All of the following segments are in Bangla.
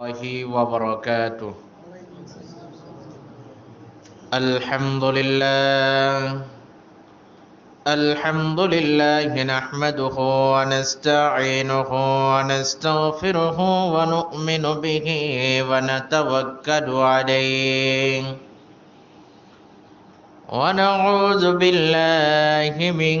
الله وبركاته. الحمد لله. الحمد لله نحمده ونستعينه ونستغفره ونؤمن به ونتوكل عليه. ونعوذ بالله من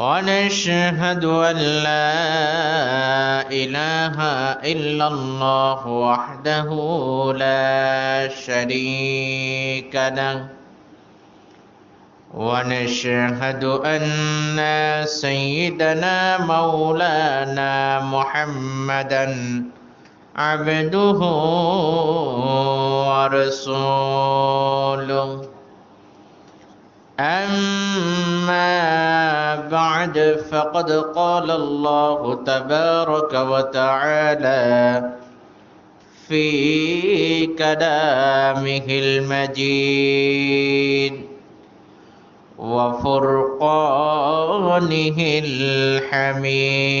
ونشهد أن لا إله إلا الله وحده لا شريك له. ونشهد أن سيدنا مولانا محمدا عبده ورسوله. أما بعد فقد قال الله تبارك وتعالى في كلامه المجيد وفرقانه الحميد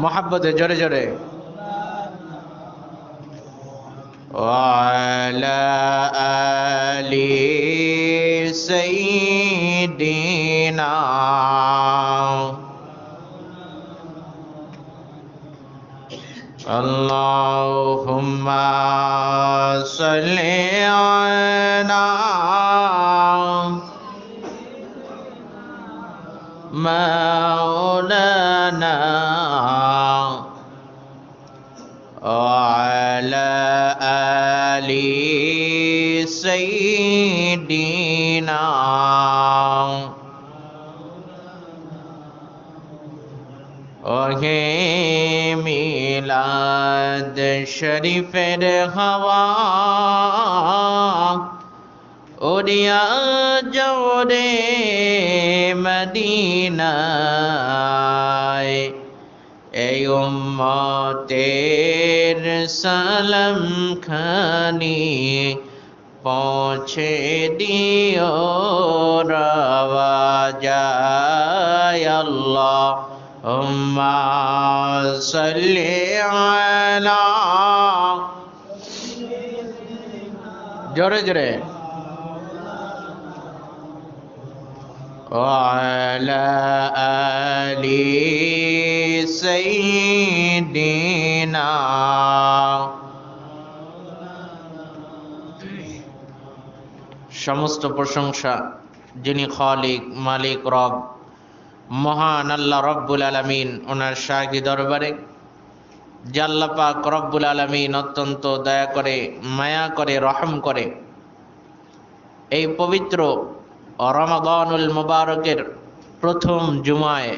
محبت جڑے جڑے۔ وعلى آل سيدنا۔ اللهم صل على مولانا وعلى آل سيدنا ওহে মিলাদ শরীফের হাওয়া ওরিয়া জোরে মদিনায় تیر سلم کھانی پہنچے دیو روا جائے اللہ عما صلی علی جورے جورے وعلى آله سيدنا সমস্ত প্রশংসা যিনি খালিক মালিক রব মহান আল্লাহ রব্বুল আলমিন ওনার শাহী দরবারে জাল্লা পাক রব্বুল আলমিন অত্যন্ত দয়া করে মায়া করে রহম করে এই পবিত্র রমাদানুল মুবারকের প্রথম জুমায়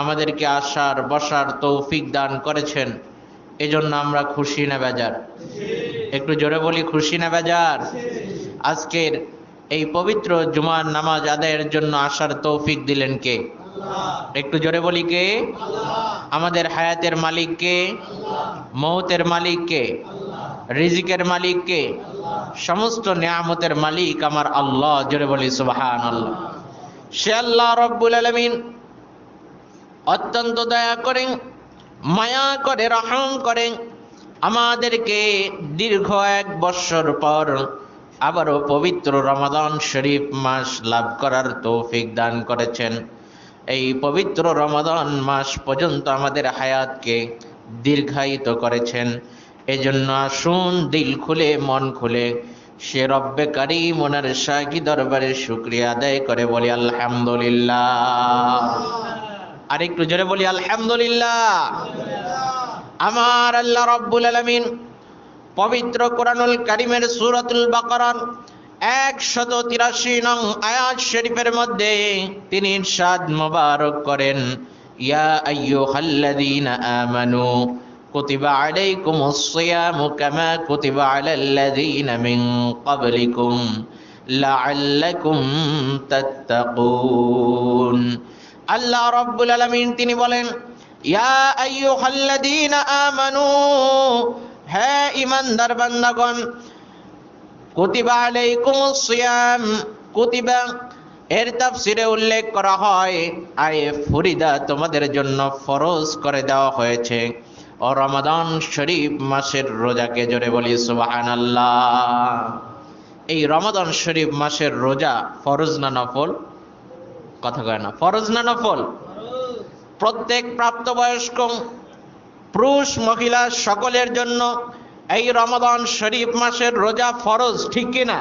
আমাদেরকে আসার, বসার তৌফিক দান করেছেন। এজন্য আমরা খুশি না বেজার। একটু জোরে বলি, খুশি না বেজার? আজকের এই পবিত্র জুমার নামাজ আদায়ের জন্য আসার তৌফিক দিলেন কে? একটু জোরে বলি কে? আমাদের হায়াতের মালিক কে? মৌতের মালিক কে? রিজিকের মালিক কে? সমস্ত নিয়ামতের মালিক আমার আল্লাহ। জোরে বলি সুবাহান আল্লাহ সে আল্লাহ রব্বুল আলমিন অত্যন্ত দয়া করেন, মায়া করে, রহম করেন। আমাদেরকে দীর্ঘ এক বৎসর পর আবারও পবিত্র রমাদান শরীফ মাস লাভ করার তৌফিক দান করেছেন। এই পবিত্র রমাদান মাস পর্যন্ত আমাদের হায়াতকে দীর্ঘায়িত করেছেন। এজন্য আসুন, দিল খুলে, মন খুলে, সে রব্বে কারিম ওনার শাকি দরবারে শুক্রিয়া আদায় করে বলি, আলহামদুলিল্লাহ। আর একটু জোরে বলি, আলহামদুলিল্লাহ, আমার আল্লাহ রব্বুল আলমিন পবিত্র কোরআনুল কারিমের সুরাতুল বাকরান একশত তিরাশি নং আয়াত শরীফের মধ্যে তিনি ইরশাদ মোবারক করেন, ইয়া আইয়ুহাল্লাযীনা আমানু কুতিবা আলাইকুমুস সিয়ামু কামা কুতিবা আলাল লাযীনা মিন ক্বাবলিকুম লাআল্লাকুম তাত্তাকুন। আল্লাহ রাব্বুল আলামিন তিনি বলেন, ইয়া আইয়ুহাল্লাযীনা আমানু, হে ইমানদার বান্দাগণ, কুতিবা আলাইকুমুস সিয়াম, কুতিবা, এর তাফসিরে উল্লেখ করা হয়, আয়ে ফরিদা তোমাদের জন্য ফরজ করে দেওয়া হয়েছে। ও রমাদান শরীফ মাসের রোজাকে জোরে বলি, সুবহানাল্লাহ। এই রমাদান শরীফ মাসের রোজা ফরজ না নফল? কথা কয় না। ফরজ না নফল? প্রত্যেক প্রাপ্তবয়স্ক পুরুষ, মহিলা সকলের জন্য এই রমাদান শরীফ মাসের রোজা ফরজ, ঠিক কিনা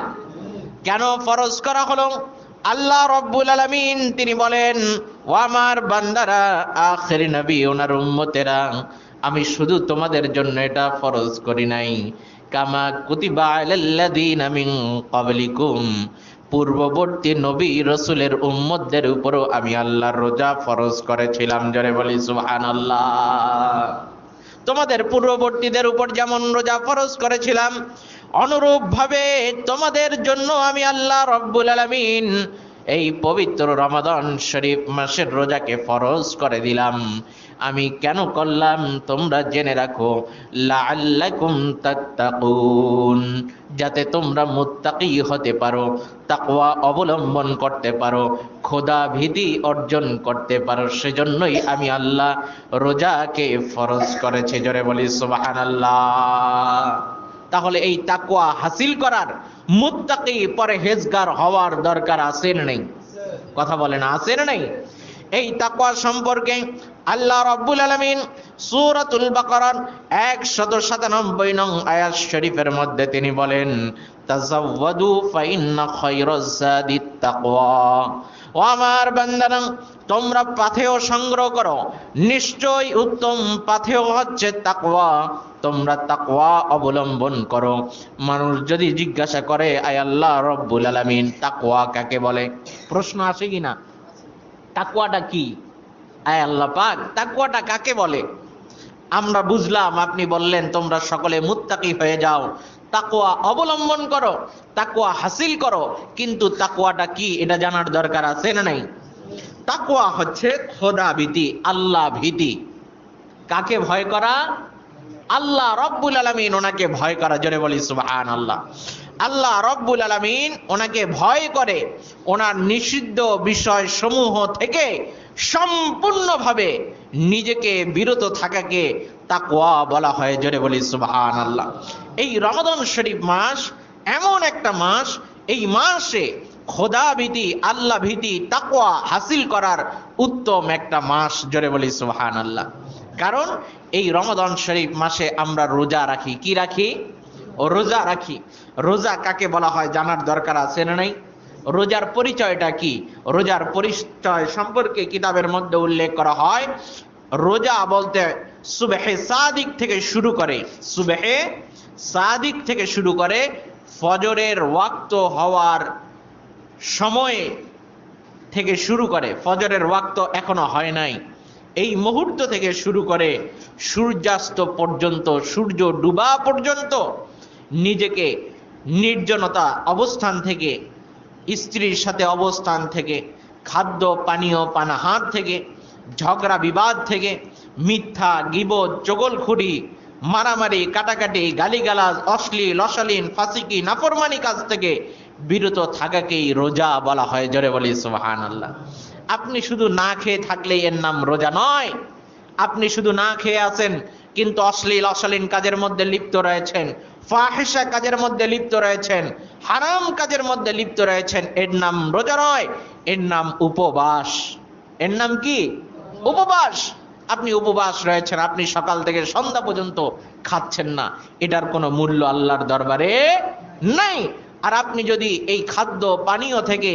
কেন ফরজ করা হলো? আল্লাহ রব্বুল আলমিন, তিনি বলেন ও আমার বান্দারা, আখের নবী ওনার উম্মতেরা, আমি শুধু তোমাদের জন্য এটা ফরজ করি নাই। কামা কুতিবা আলাল্লাযীনা মিন ক্বাবলিকুম পূর্ববর্তী নবী রসুলের উম্মতদের উপরও আমি আল্লাহর রোজা ফরজ করেছিলাম, জরে বলি সুবহানাল্লাহ। তোমাদের পূর্ববর্তীদের উপর যেমন রোজা ফরজ করেছিলাম, অনুরূপভাবে তোমাদের জন্য আমি আল্লাহ রব্বুল আলামিন এই পবিত্র রমাদান শরীফ মাসের রোজাকে ফরজ করে দিলাম। আমি কেন করলাম? তোমরা জেনে রাখো। লাআল্লাকুম তাত্তাকুন। যাতে তোমরা মুত্তাকি হতে পারো, তাকওয়া অবলম্বন করতে পারো, খোদা ভীতি অর্জন করতে পারো, সেজন্যই আমি আল্লাহ রোজাকে ফরজ করেছে। জোরে বলি, সুবহানাল্লাহ। তাহলে এই তাকওয়া হাসিল করার মুত্তাকি পরহেজগার হওয়ার দরকার আছে নেই। কথা আছে না নেই? এই তাকওয়া সম্পর্কে আল্লাহ রাব্বুল আলামিন সূরাতুল বাকারার 197 নং আয়াত শরীফের মধ্যে তিনি বলেন, তাজাওয়াদু ফাইন্না খায়রাজ জাদিত তাকওয়া। ও আমার বান্দারা, তোমরা পাথেয় সংগ্রহ করো। নিশ্চয় উত্তম পাথেয় হচ্ছে তাকওয়া। তোমরা তাকওয়া অবলম্বন করো। মানুষ যদি জিজ্ঞাসা করে, আয় আল্লাহ রব্বুল আলামিন, তাকওয়া কাকে বলে? প্রশ্ন আসে কিনা তাকওয়াটা কি? আয় আল্লাহ পাক তাকুয়াটা কাকে বলে? আমরা বুঝলাম, আপনি বললেন, তোমরা সকলে মুত্তাকি হয়ে যাও। তাকওয়া অবলম্বন করো, তাকওয়া হাসিল করো, কিন্তু তাকওয়াটা কি এটা জানার দরকার আছে না নাই? তাকওয়া হচ্ছে খোদা ভীতি, আল্লাহ ভীতি। কাকে ভয় করা? আল্লাহ রব্বুল আলামিন ওনাকে ভয় করা, জোরে বলি সুবহান আল্লাহ আল্লাহ রব্বুল আলামিন ওনাকে ভয় করে। ওনার নিষিদ্ধ বিষয় সমূহ থেকে সম্পূর্ণভাবে নিজেকে বিরত থাকাকে তাকওয়া বলা হয়, জোরে বলি সুবহান আল্লাহ এই রমাদান শরীফ মাস এমন একটা মাস, এই মাসে খোদা ভীতি, আল্লাহ ভীতি, তাকওয়া হাসিল করার উত্তম একটা মাস, জোরে বলি সুবহান আল্লাহ কারণ এই রমাদান শরীফ মাসে আমরা রোজা রাখি, কি রাখি? ও রোজা রাখি। রোজা কাকে বলা হয় জানার দরকার আছে না নাই? রোজার পরিচয়টা কি? রোজার পরিচয় সম্পর্কে কিতাবের মধ্যে উল্লেখ করা হয়, রোজা বলতে সুবেহে সাদিক থেকে শুরু করে, সুবেহে সাদিক থেকে শুরু করে ফজরের ওয়াক্ত হওয়ার সময়ে থেকে শুরু করে, ফজরের ওয়াক্ত এখনও হয় নাই। এই মুহূর্ত থেকে শুরু করে সূর্যাস্ত পর্যন্ত, সূর্য ডুবা পর্যন্ত নিজেকে নির্জনতা অবস্থান থেকে, স্ত্রীর সাথে অবস্থান থেকে, খাদ্য, পানীয়, পানাহার থেকে, ঝগড়া, বিবাদ থেকে, মিথ্যা, গিবদ, চগলখুরি, মারামারি, কাটাকাটি, গালিগালাজ, অশ্লীল, অশালীন, ফাসিকি, নাফরমানি কাজ থেকে বিরত থাকাকেই রোজা বলা হয়। জোরে বলি সুবাহান আল্লাহ আপনি শুধু না খেয়ে থাকলে এর নাম রোজা নয়। আপনি শুধু না খেয়ে আছেন, কিন্তু অশ্লীল, অশালীন কাজের মধ্যে লিপ্ত রয়েছেন। ফাহেসা কাজের মধ্যে লিপ্ত রয়েছেন, হারাম কাজের মধ্যে লিপ্ত রয়েছেন। এর নাম রোজা নয় এর নাম উপবাস। এর নাম কি? উপবাস। আপনি উপবাস রয়েছেন, আপনি সকাল থেকে সন্ধ্যা পর্যন্ত খাচ্ছেন না। এটার কোনো মূল্য আল্লাহর দরবারে নাই। আর আপনি যদি এই খাদ্য পানীয় থেকে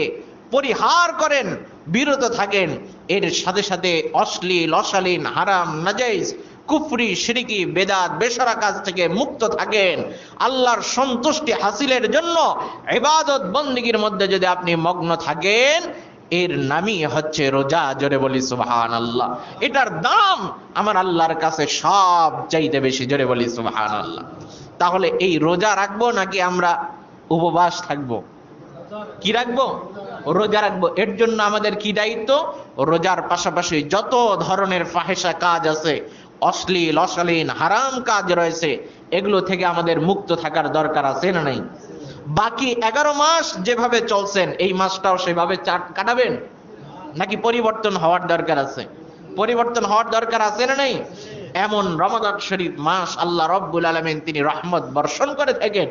পরিহার করেন, বিরত থাকেন, এর সাথে সাথে অশ্লীল, অশালীন, হারাম, নাজাইজ কুফরি শিরিকি বেদাত, বেসরা কাজ থেকে মুক্ত থাকেন। আল্লাহর সন্তুষ্টি হাসিলের জন্য ইবাদত বন্দিগির মধ্যে যদি আপনি মগ্ন থাকেন, এর নামই হচ্ছে রোজা। জোরে বলি সুবহান আল্লাহ এটার দাম আমার আল্লাহর কাছে সব চাইতে বেশি। জোরে বলি সুবহান আল্লাহ তাহলে এই রোজা রাখব নাকি আমরা উপবাস থাকব? কি রাখব? রোজা রাখব। এর জন্য আমাদের কি দায়িত্ব? রোজার পাশাপাশি যত ধরনের ফাহেসা কাজ আছে অশ্লীল অশালীন হারাম কাজ রয়েছে, এগুলো থেকে আমাদের মুক্ত থাকার দরকার আছে না নাই? বাকি এগারো মাস যেভাবে চলছেন, এই মাসটাও সেভাবে কাটাবেন? নাকি পরিবর্তন হওয়ার দরকার আছে? পরিবর্তন হওয়ার দরকার আছে না নাই? এমন রমাদান শরীফ মাস আল্লাহ রব্বুল আলমিন তিনি রহমত বর্ষণ করে থাকেন।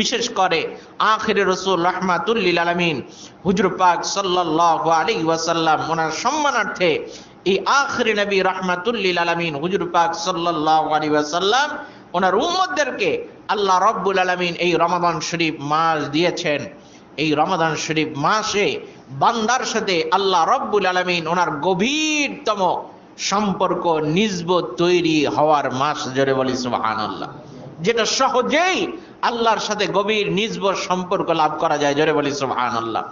বিশেষ করে আখির রসুল রহমাতুল্লিল আলমিন হুজুর পাক সাল্লাহ আলী ওয়াসাল্লাম ওনার সম্মানার্থে এই আখরি নবী রহমাতুল্লিল আলমিন, হুজুর পাক সাল্লাহ আলী ওনার উম্মদদেরকে আল্লাহ রব্বুল আলমিন এই রমাদান শরীফ মাস দিয়েছেন। এই রমাদান শরীফ মাসে বান্দার সাথে আল্লাহ রব্বুল আলমিন ওনার গভীরতম সম্পর্ক, নিজবত তৈরি হওয়ার মাস জোরে বলি সুবাহান আল্লাহ যেটা সহজেই আল্লাহর সাথে গভীর নিজবর সম্পর্ক লাভ করা যায় জোরে বলি সুবহান আল্লাহ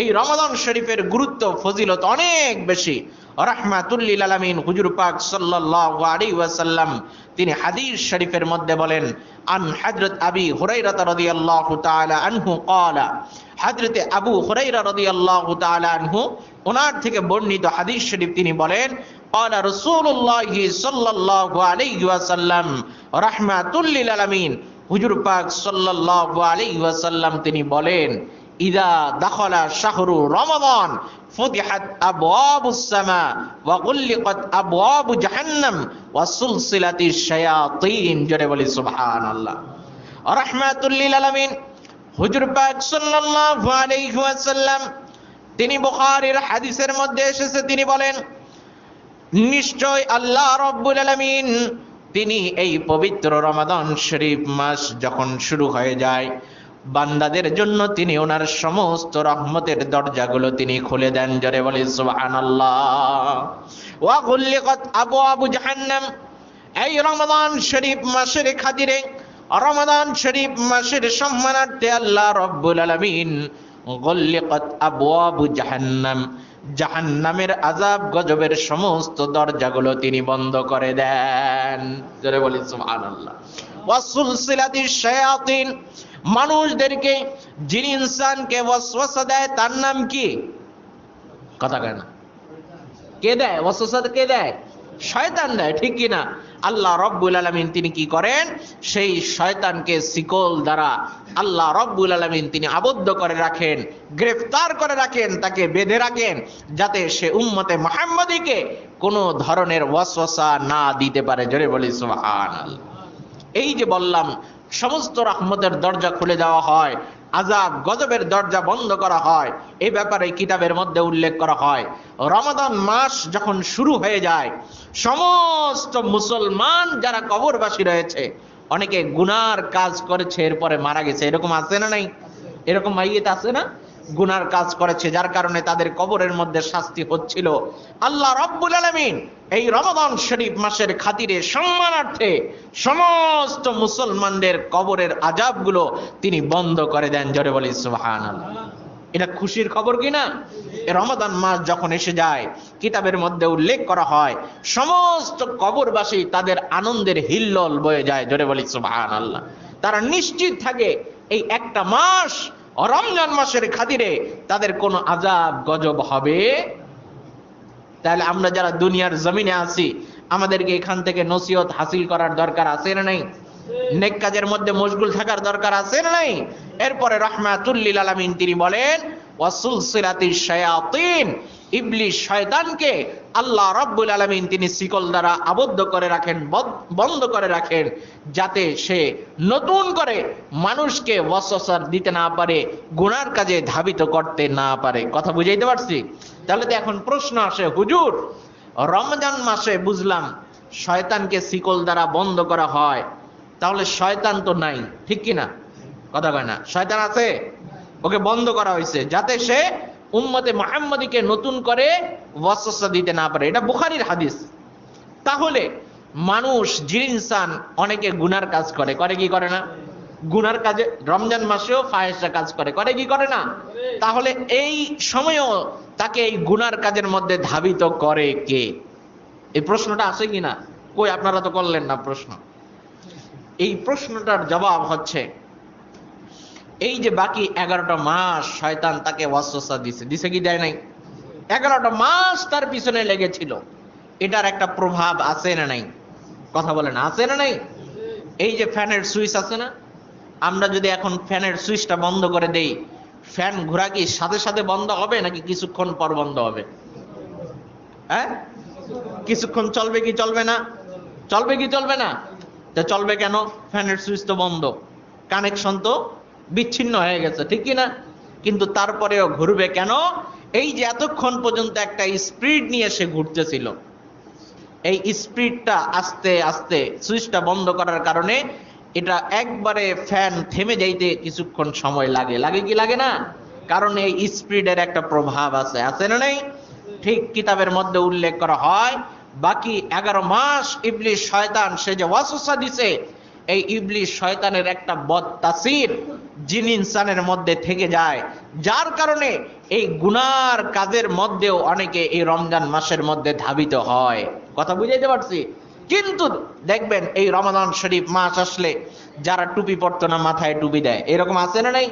এই রমাদান শরীফের গুরুত্ব ফজিলত অনেক বেশি রহমাতুল্লিল আলামিন হুজুর পাক সাল্লাল্লাহু আলাইহি ওয়াসাল্লাম তিনি হাদিস শরীফের মধ্যে বলেন আন হযরত আবি হুরায়রা রাদিয়াল্লাহু তাআলা আনহু قال হযরত আবু হুরায়রা রাদিয়াল্লাহু তাআলা আনহু ওনার থেকে বর্ণিত হাদিস শরীফ তিনি বলেন قال رسول الله صلى الله عليه وسلم رحمة للعالمين হুজুর পাক সাল্লাল্লাহু আলাইহি ওয়াসাল্লাম তিনি বলেন, ইদা দাখালা শাহরু রমাদান ফুতিহাত আবওয়াবুস সামা ওয়া গুল্লিকাত আবওয়াবু জাহান্নাম ওয়া সুলসিলাতিশ শায়াতিন। জোরে বলি, সুবহানাল্লাহ। রাহমাতুল লিল আলামিন, হুজুর পাক সাল্লাল্লাহু আলাইহি ওয়াসাল্লাম, তিনি বুখারীর হাদিসের মধ্যে এসেছে, তিনি বলেন, নিশ্চয় আল্লাহ রব্বুল আলামিন তিনি এই পবিত্র রমাদান শরীফ মাস যখন শুরু হয়ে যায়, বান্দাদের জন্য তিনি ওনার সমস্ত রহমতের দরজাগুলো তিনি খুলে দেন, জরে বলি সুবহানাল্লাহ। গুল্লিকাত আবওয়াবু জাহান্নাম। এই রমাদান শরীফ মাসের খাতিরে, রমাদান শরীফ মাসের সম্মানার্থে আল্লাহ রব্বুল আলামিন গুল্লিকাত আবু জাহান্নাম জাহান্নামের আজাব গজবের সমস্ত দরজাগুলো তিনি বন্ধ করে দেন। জোরে বলি ওয়াসুলসিলাতিশ শায়াতিন, মানুষদেরকে, যিনি ইনসানকে ওয়াসওয়াসা দেয়, তার নাম কি? কথা কয় না। কে দেয়? ওয়াসওয়াসা কে দেয়? শয়তান দেয় ঠিক কি না আল্লাহ রব্বুল আলমিন তিনি কি করেন? সেই শয়তানকে শিকল দ্বারা আল্লাহ রব্বুল আলমিন তিনি আবদ্ধ করে রাখেন, গ্রেফতার করে রাখেন, তাকে বেঁধে রাখেন, যাতে সে উম্মতে মোহাম্মদীকে কোনো ধরনের ওয়াসওয়াসা না দিতে পারে। জোরে বলি সুবহান এই যে বললাম, সমস্ত রহমতের দরজা খুলে দেওয়া হয় আজাব গজবের দরজা বন্ধ করা হয়। এ ব্যাপারে কিতাবের মধ্যে উল্লেখ করা হয়, রমাদান মাস যখন শুরু হয়ে যায়, সমস্ত মুসলমান যারা কবরবাসী রয়েছে, অনেকে গুনার কাজ করেছে, এরপরে মারা গেছে। এরকম আছে না নাই? এরকম মাইয়েত আছে না? গুনার কাজ করেছে, যার কারণে তাদের কবরের মধ্যে শাস্তি হচ্ছিল। আল্লাহ রব্বুল আলমিন এই রমাদান শরীফ মাসের খাতিরে সম্মানার্থে সমস্ত মুসলমানদের কবরের আজাবগুলো তিনি বন্ধ করে দেন, জরে বলি সুবহান এটা খুশির খবর কি না? রমাদান মাস যখন এসে যায়, কিতাবের মধ্যে উল্লেখ করা হয়, সমস্ত কবরবাসী তাদের আনন্দের হিল্লল বয়ে যায়, জোরে বলি সুবহান আল্লাহ তারা নিশ্চিত থাকে, এই একটা মাস রমজান মাসের খাতিরে তাদের কোনো আজাব গজব হবে? তাহলে আমরা যারা দুনিয়ার জমিনে আছি, আমাদেরকে এখান থেকে নসিহত হাসিল করার দরকার আছে না নাই? নেক কাজের মধ্যে মশগুল থাকার দরকার আছে না নাই? এরপরে রহমাতুল্লিল আলামিন তিনি বলেন ওয়াসুলসিলাতি শায়াতিন ইবলিশ শয়তানকে আল্লাহ রাব্বুল আলামিন তিনি শিকল দ্বারা আবদ্ধ করে রাখেন বন্ধ করে রাখেন, যাতে সে নতুন করে মানুষকে ওয়াসওয়াসার দিতে না পারে, গুনার কাজে ধাবিত করতে না পারে। কথা বুঝাইতে পারছি? তাহলে তো এখন প্রশ্ন আসে, হুজুর, রমজান মাসে বুঝলাম শয়তানকে শিকল দ্বারা বন্ধ করা হয়, তাহলে শয়তান তো নাই, ঠিক কি না কথা কয় না, শয়তান আছে? ওকে বন্ধ করা হয়েছে, যাতে সে উম্মতে মোহাম্মদীকে নতুন করে ওয়াসওয়াসা দিতে না পারে। এটা বুখারীর হাদিস। তাহলে মানুষ জিন ইনসান অনেকে গুনার কাজ করে। করে কি করে না? গুনার কাজে রমজান মাসেও ফায়েসা কাজ করে। করে কি করে না? তাহলে এই সময়ও তাকে এই গুনার কাজের মধ্যে ধাবিত করে কে? এই প্রশ্নটা আছে কি না কই আপনারা তো করলেন না প্রশ্ন। এই প্রশ্নটার জবাব হচ্ছে এই যে বাকি এগারোটা মাস শয়তান তাকে ওয়াসওয়াসা দিছে। দিছে কি দেয় নাই? এগারোটা মাস তার পিছনে লেগেছিল। এটার একটা প্রভাব আছে না নাই? কথা বলেন, আছে না নাই? এই যে ফ্যানের সুইচ আছে না? আমরা যদি এখন ফ্যানের সুইচটা বন্ধ করে দেই, ফ্যান ঘোরা কি সাথে সাথে বন্ধ হবে নাকি কিছুক্ষণ পর বন্ধ হবে? হ্যাঁ? কিছুক্ষণ চলবে কি চলবে না? চলবে কি চলবে না? তা চলবে কেন? ফ্যানের সুইচ তো বন্ধ। কানেকশন তো বিচ্ছিন্ন হয়ে গেছে, ঠিক না কিন্তু তারপরেও ঘুরবে কেন? এই যে এতক্ষণ পর্যন্ত একটা স্পিড নিয়ে সে ঘুরতেছিল, এই স্পিডটা আস্তে আস্তে সুইচটা বন্ধ করার কারণে এটা একবারে ফ্যান থেমে যাইতে কিছুক্ষণ সময় লাগে। লাগে কি লাগে না? কারণ এই স্পিডের একটা প্রভাব আছে আছে না নেই? ঠিক কিতাবের মধ্যে উল্লেখ করা হয়, বাকি এগারো মাস ইবলিশ শয়তান সে যে ওয়াসওয়াসা দিছে এই ইবলিশ শয়তানের একটা বদ তাসির জিন ইনসানের মধ্যে থেকে যায়। যার কারণে এই গুনার কাজের মধ্যেও অনেকে এই রমজান মাসের মধ্যে ধাবিত হয়। কথা বুঝাইতে পারছি? কিন্তু দেখবেন এই রমাদান শরীফ মাস আসলে যারা টুপি পরতো না, মাথায় টুপি দেয়। এরকম আছে না নাই?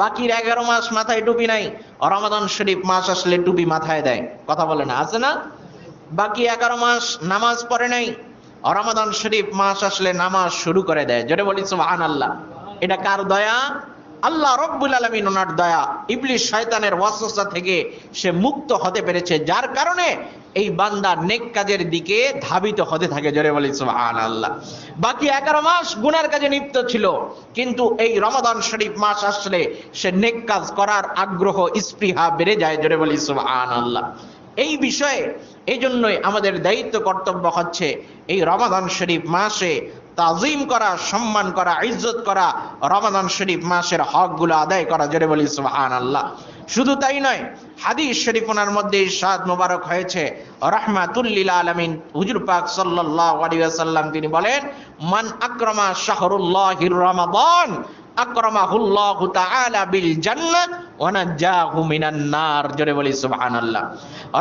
বাকির এগারো মাস মাথায় টুপি নাই রমাদান শরীফ মাস আসলে টুপি মাথায় দেয়। কথা বলে না? আছে না? বাকি এগারো মাস নামাজ পড়ে নাই রমাদান শরীফ মাস আসলে নামাজ শুরু করে দেয়। যেটা বলি সুবহান আল্লাহ এটা কার দয়া? আল্লাহ রব্বুল আলমিন ওনার দয়া। ইবলিশ শয়তানের ওয়াসওয়াসা থেকে সে মুক্ত হতে পেরেছে, যার কারণে এই বান্দা নেক কাজের দিকে ধাবিত হতে থাকে। জোরে বলি সুবহান আল্লাহ বাকি এগারো মাস গুনার কাজে লিপ্ত ছিল, কিন্তু এই রমাদান শরীফ মাস আসলে সে নেক কাজ করার আগ্রহ, স্পৃহা বেড়ে যায়। জোরে বলি সুবহান আল্লাহ এই বিষয়ে এই জন্যই আমাদের দায়িত্ব কর্তব্য হচ্ছে এই রমাদান শরীফ মাসে তাজিম করা, সম্মান করা, ইজ্জত করা রমাদান শরীফ মাসের হকগুলো আদায় করা। জোরে বলি সুবহান আল্লাহ শুধু তাই নয়, হাদিস শরীফ ওনার মধ্যে ইরশাদ মোবারক হয়েছে। রাহমাতুল্লিল আলামিন, হুজুর পাক সাল্লাল্লাহু আলাইহি ওয়াসাল্লাম তিনি বলেন, মান আকরামা শাহরুল্লাহির রমাদান আকরামাহুল্লাহু তাআলা বিল জান্নাত ওয়া নাজ্জাহু মিনান নার। জোরে বলি সুবহানাল্লাহ।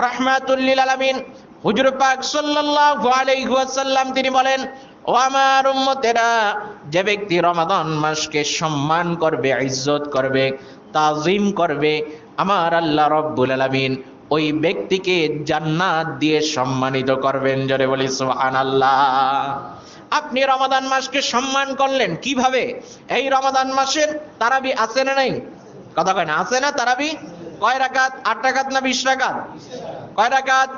রাহমাতুল্লিল আলামিন। হুজুর পাক সাল্লাল্লাহু আলাইহি ওয়াসাল্লাম তিনি বলেন, ও আমার উম্মতেরা, যে ব্যক্তি রমাদান মাসকে সম্মান করবে, ইজ্জত করবে, তাজিম করবে, আমার আল্লাহ রব্বুল আলামিন ওই ব্যক্তিকে জান্নাত দিয়ে সম্মানিত করবেন। জোরে বলি সুবহানাল্লাহ। আপনি রমাদান মাসকে সম্মান করলেন, কীভাবে? এই রমাদান মাসের তারাবি আছে না নাই? কথা কয় না, আছে না তারাবি? কয় রাকাত? আট রাকাত না বিশ রাকাত? কয় রাকাত?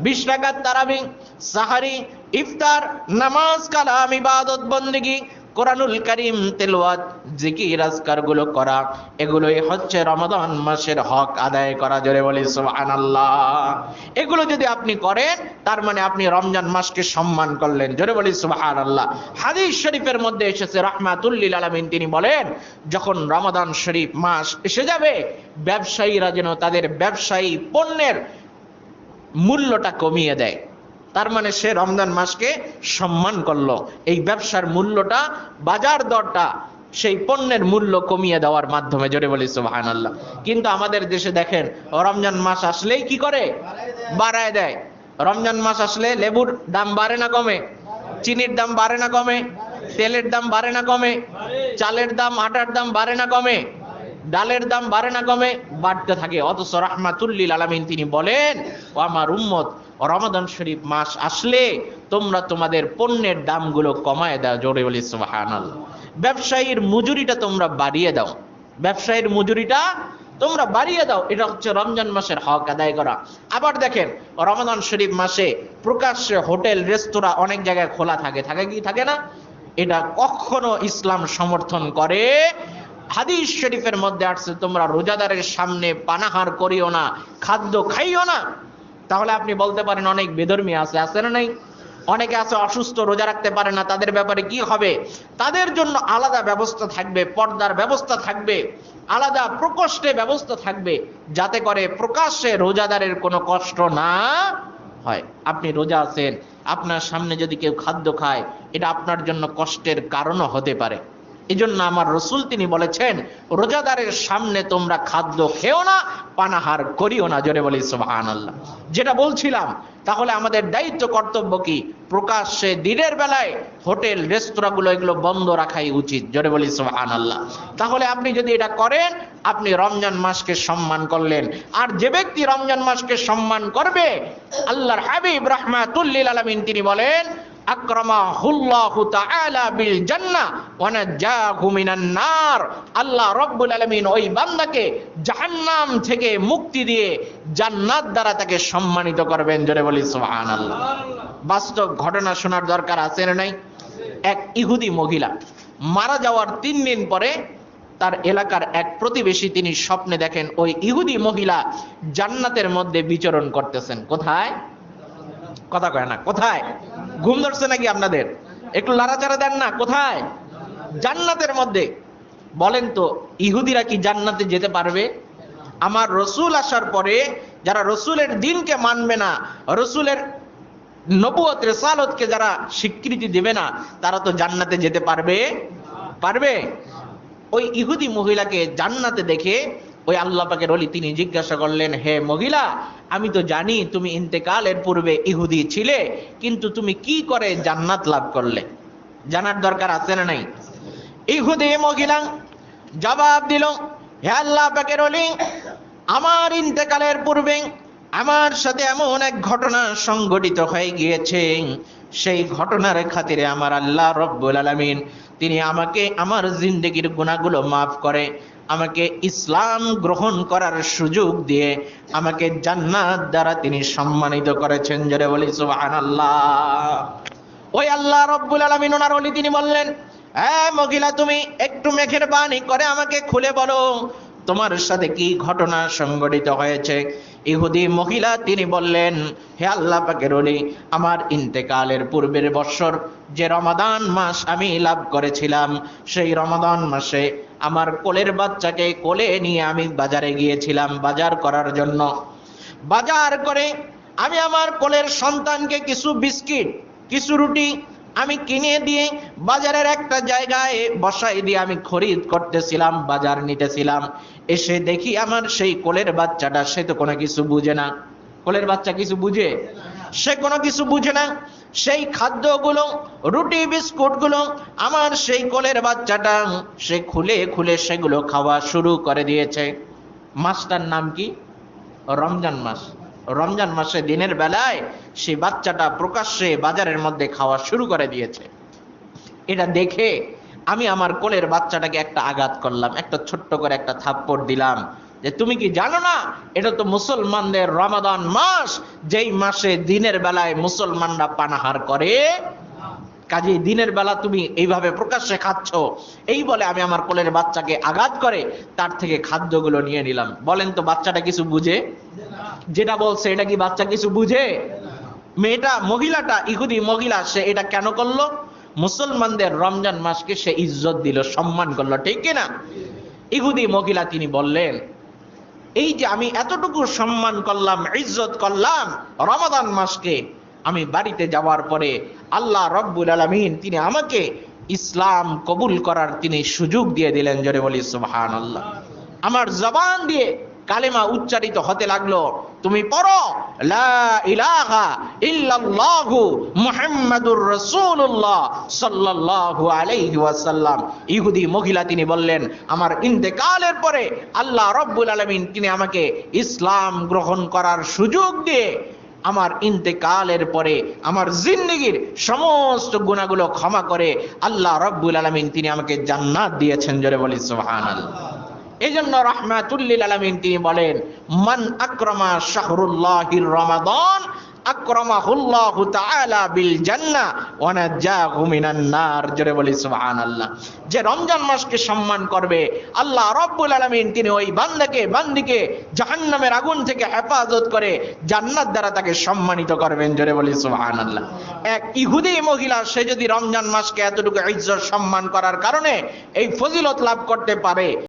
বিশ রাকাত তারাবি সাহারি ইফতার, নামাজ, কালাম, ইবাদত, বন্দেগি কোরআনুল করিম তেলাওয়াত, জিকির আজকারগুলো করা, এগুলোই হচ্ছে রমাদান মাসের হক আদায় করা, জোরে বলি সুবহানাল্লাহ। এগুলো যদি আপনি করেন, তার মানে আপনি রমজান মাসকে সম্মান করলেন, জোরে বলি সুবহানাল্লাহ। হাদিস শরীফের মধ্যে এসেছে রাহমাতুল্লিল আলামিন, তিনি বলেন, যখন রমাদান শরীফ মাস এসে যাবে, ব্যবসায়ীরা যেন তাদের ব্যবসায়ী পণ্যের মূল্যটা কমিয়ে দেয়। তার মানে সে রমজান মাসকে সম্মান করল। এই ব্যবসার মূল্যটা, বাজার দরটা, সেই পণ্যের মূল্য কমিয়ে দেওয়ার মাধ্যমে, জোরে বলি সুবহান আল্লাহ কিন্তু আমাদের দেশে দেখেন, রমজান মাস আসলেই কি করে? বাড়ায় দেয়। রমজান মাস আসলে লেবুর দাম বাড়ে না কমে, চিনির দাম বাড়ে না কমে, তেলের দাম বাড়ে না কমে, চালের দাম, আটার দাম বাড়ে না কমে, ডালের দাম বাড়ে না কমে, বাড়তে থাকে। অথচ রাহমাতুল্লিল আলামিন তিনি বলেন ও আমার উম্মত রমাদান শরীফ মাস আসলে তোমরা তোমাদের পণ্যের দামগুলো কমায় দাও, জোরে বলি সুবহানাল্লাহ। ব্যবসায়ীর মজুরিটা তোমরা বাড়িয়ে দাও। ব্যবসায়ীর মজুরিটা তোমরা বাড়িয়ে দাও। এটা হচ্ছে রমজান মাসের হক আদায় করা। আবার দেখেন রমজান শরীফ মাসে প্রকাশ্যে হোটেল, রেস্তোরাঁ অনেক জায়গায় খোলা থাকে। থাকে কি? থাকে না? এটা কখনো ইসলাম সমর্থন করে। হাদিস শরীফের মধ্যে আসছে, তোমরা রোজাদারের সামনে পানাহার করিও না, খাদ্য খাইও না। তাহলে আপনি বলতে পারেন অনেক বেধর্মী আছে আছে না নাই? অনেকে আছে অসুস্থ, রোজা রাখতে পারে না, তাদের ব্যাপারে কি হবে? তাদের জন্য আলাদা ব্যবস্থা থাকবে, পর্দার ব্যবস্থা থাকবে, আলাদা প্রকোষ্ঠে ব্যবস্থা থাকবে, যাতে করে প্রকাশ্যে রোজাদারের কোনো কষ্ট না হয়। আপনি রোজা আছেন, আপনার সামনে যদি কেউ খাদ্য খায়, এটা আপনার জন্য কষ্টের কারণও হতে পারে। এই জন্য আমার রসুল তিনি বলেছেন, রোজাদারের সামনে তোমরা খাদ্য খেও না, পানাহার করিও না, জোরে বলি সুবাহান আল্লাহ যেটা বলছিলাম, তাহলে আমাদের দায়িত্ব, কর্তব্য কি? প্রকাশ্যে দিনের বেলায় হোটেল, রেস্তোরাঁগুলো এগুলো বন্ধ রাখাই উচিত, জোরে বলি সুবাহান আল্লাহ তাহলে আপনি যদি এটা করেন, আপনি রমজান মাসকে সম্মান করলেন। আর যে ব্যক্তি রমজান মাসকে সম্মান করবে, আল্লাহর হাবিব রহমাতুল্লিল আলমিন তিনি বলেন আল্লাহ রাব্বুল আলামিন ওই বান্দাকে জাহান্নাম থেকে মুক্তি দিয়ে জান্নাত দ্বারা তাকে সম্মানিত করবেন, জোরে বলি সুবহানাল্লাহ। বাস্তব ঘটনা শোনার দরকার আছে না নাই? এক ইহুদি মহিলা মারা যাওয়ার তিন দিন পরে তার এলাকার এক প্রতিবেশী তিনি স্বপ্নে দেখেন ওই ইহুদি মহিলা জান্নাতের মধ্যে বিচরণ করতেছেন। কোথায়? কথা কয় না, কোথায়? ঘুম ধরছে নাকি আপনাদের? একটু লাড়াচাড়া দেন না, কোথায়? জান্নাতের মধ্যে। বলেন তো, ইহুদিরা কি জান্নাতে যেতে পারবে? আমার রসুল আসার পরে যারা রসুলের দিনকে মানবে না, রসুলের নবুয়ত, রেসালতকে যারা স্বীকৃতি দেবে না, তারা তো জান্নাতে যেতে পারবে? পারবে? ওই ইহুদি মহিলাকে জান্নাতে দেখে ওই আল্লাহ পাকের অলি তিনি জিজ্ঞাসা করলেন, হে মহিলা, আমি তো জানি তুমি ইন্তেকালের পূর্বে ইহুদি ছিলে, কিন্তু তুমি কি করে জান্নাত লাভ করলে? জানার দরকার আছে না নাই? ইহুদি মহিলা জবাব দিল, হে আল্লাহ পাকের অলি আমার ইন্তেকালের পূর্বে আমার সাথে এমন এক ঘটনা সংঘটিত হয়ে গিয়েছে। সেই ঘটনার খাতিরে আমার আল্লাহ রব্বুল আলামিন, তিনি আমাকে আমার জিন্দগির গুণাগুলো মাফ করে আমাকে ইসলাম গ্রহণ করার সুযোগ দিয়ে আমাকে জান্নাত দ্বারা তিনি সম্মানিত করেছেন। জোরে বলি ওই আল্লাহ রব্বুল আলামিন ওনার ওলি তিনি বললেন হ্যাঁ মহিলা তুমি একটু মেঘের বাণী করে আমাকে খুলে বলো, তোমার সাথে কি ঘটনা সংঘটিত হয়েছে? ইহুদি মহিলা তিনি বললেন, হে আল্লাহ পাকের অলি আমার ইন্তেকালের পূর্বের বৎসর যে রমাদান মাস আমি লাভ করেছিলাম, সেই রমাদান মাসে আমার কোলের বাচ্চাকে কোলে নিয়ে আমি বাজারে গিয়েছিলাম বাজার করার জন্য। বাজার করে আমি আমার কোলের সন্তানকে কিছু বিস্কিট, কিছু রুটি আমি কিনে দিয়ে বাজারের একটা জায়গায় বসাই দিয়ে আমি খরিদ করতেছিলাম, বাজার নিতেছিলাম। এসে দেখি আমার সেই কোলের বাচ্চাটা, সে তো কোনো কিছু বুঝে না। কোলের বাচ্চা কিছু বুঝে? সে কোনো কিছু বুঝে না। সেই খাদ্যগুলো, রুটি, বিস্কুটগুলো আমার সেই কোলের বাচ্চাটা সে খুলে খুলে সেগুলো খাওয়া শুরু করে দিয়েছে। মাসটার নাম কি? রমজান মাস। রমজান মাসে দিনের বেলায় সেই বাচ্চাটা প্রকাশ্যে বাজারের মধ্যে খাওয়া শুরু করে দিয়েছে। এটা দেখে আমি আমার কোলের বাচ্চাটাকে একটা আঘাত করলাম, একটা ছোট্ট করে একটা থাপ্পড় দিলাম। যে তুমি কি জানো না? এটা তো মুসলমানদের রমাদান মাস। যেই মাসে দিনের বেলায় মুসলমানরা পানাহার করে, কাজে দিনের বেলা তুমি এইভাবে প্রকাশ্যে খাচ্ছ। এই বলে আমি আমার কোলের বাচ্চাকে আঘাত করে, তার থেকে খাদ্যগুলো নিয়ে নিলাম। বলেন তো বাচ্চাটা কিছু বুঝে? যেটা বলছে, এটা কি বাচ্চা কিছু বুঝে? মেয়েটা, মহিলাটা, ইহুদি মহিলা, সে এটা কেন করল? মুসলমানদের রমজান মাসকে সে ইজ্জত দিল, সম্মান করল, ঠিক কিনা? ইহুদি মহিলা তিনি বললেন এই যে আমি এতটুকু সম্মান করলাম, ইজ্জত করলাম রমাদান মাসকে, আমি বাড়িতে যাওয়ার পরে আল্লাহ রব্বুল আলমিন তিনি আমাকে ইসলাম কবুল করার তিনি সুযোগ দিয়ে দিলেন জোরে বলি সোহান আল্লাহ আমার জবান দিয়ে কালেমা উচ্চারিত হতে লাগল। তুমি পড়ো ওয়াসাল্লাম। ইহুদি মহিলা তিনি বললেন, আমার ইন্তেকালের পরে আল্লাহ রব্বুল আলামিন তিনি আমাকে ইসলাম গ্রহণ করার সুযোগ দিয়ে আমার ইন্তেকালের পরে আমার জিন্দগির সমস্ত গুণাগুলো ক্ষমা করে আল্লাহ রব্বুল আলমিন তিনি আমাকে জান্নাত দিয়েছেন। জোরে বলি সোহান এই জন্য রহমাতুল্লিল আলমিন তিনি বলেন, মান আক্রমা শাহরুল্লাহির রমাদান, আকরামাহুল্লাহু তাআলা বিল জান্নাহ ওয়া নাজ্জাহু মিনান নার। জোরে বলি, সুবহানাল্লাহ। যে রমজান মাসকে সম্মান করবে, আল্লাহ রাব্বুল আলামিন তিনি ওই বান্দাকে, বান্দিকে জাহান্নামের আগুন থেকে হেফাজত করে জান্নাত দ্বারা তাকে সম্মানিত করবেন, জোরে বলি, সুবহানাল্লাহ। এক ইহুদি মহিলা, সে যদি রমজান মাসকে এতটুকু ইজ্জত সম্মান করার কারণে এই ফজিলত লাভ করতে পারে